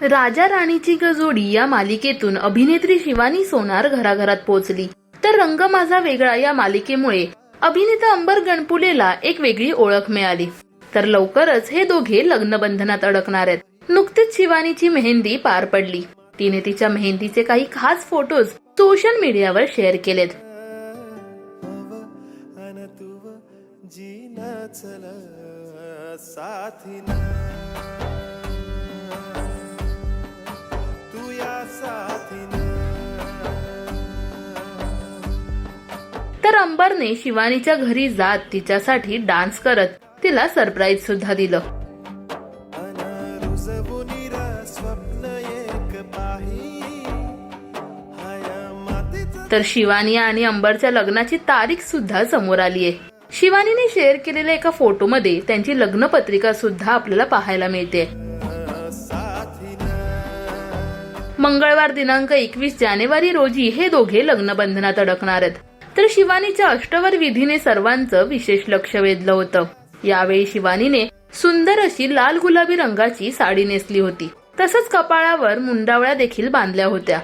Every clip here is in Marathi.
राजा राणीची गजोडी या मालिकेतून अभिनेत्री शिवानी सोनार घराघरात पोहोचली. तर रंग माझा वेगळा या मालिकेमुळे अभिनेता अंबर गणपुलेला एक वेगळी ओळख मिळाली. तर लवकरच हे दोघे लग्नबंधनात अडकणार आहेत. नुकतीच शिवानीची मेहंदी पार पडली. तिने तिच्या मेहंदीचे काही खास फोटोज सोशल मीडियावर शेअर केलेत. अन तर अंबरने शिवानीच्या घरी जात तिच्यासाठी डान्स करत तिला सरप्राईज सुद्धा दिलं. तर शिवानी आणि अंबरच्या लग्नाची तारीख सुद्धा समोर आली आहे. शिवानीने शेअर केलेल्या एका फोटोमध्ये त्यांची लग्न पत्रिका सुद्धा आपल्याला पाहायला मिळते. मंगळवार दिनांक एकवीस जानेवारी रोजी हे दोघे लग्नबंधनात अडकणार आहेत. तर शिवानीच्या अष्टवर विधीने सर्वांचं विशेष लक्ष वेधलं होतं. यावेळी शिवानीने सुंदर अशी लाल गुलाबी रंगाची साडी नेसली होती. तसंच कपाळावर मुंडावळ्या देखील बांधल्या होत्या.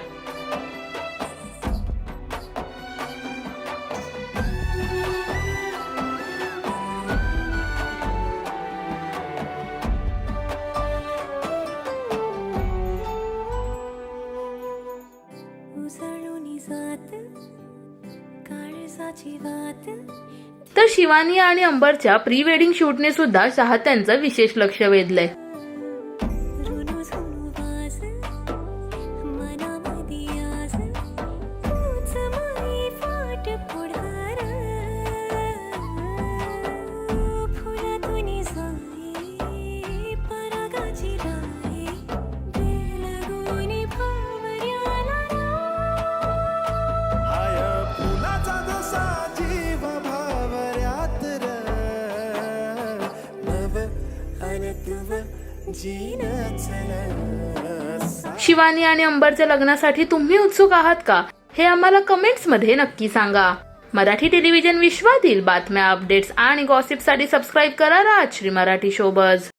जात तर शिवानी आणि अंबरच्या प्री वेडिंग शूटने सुद्धा चाहत्यांचं विशेष लक्ष वेधलंय. शिवानी आणि अंबरच्या लग्नासाठी तुम्ही उत्सुक आहात का? हे आम्हाला कमेंट्समध्ये नक्की सांगा. मराठी टेलिव्हिजन विश्वातील बातम्या अपडेट्स आणि गॉसिपसाठी सबस्क्राईब करा राजश्री मराठी शोबज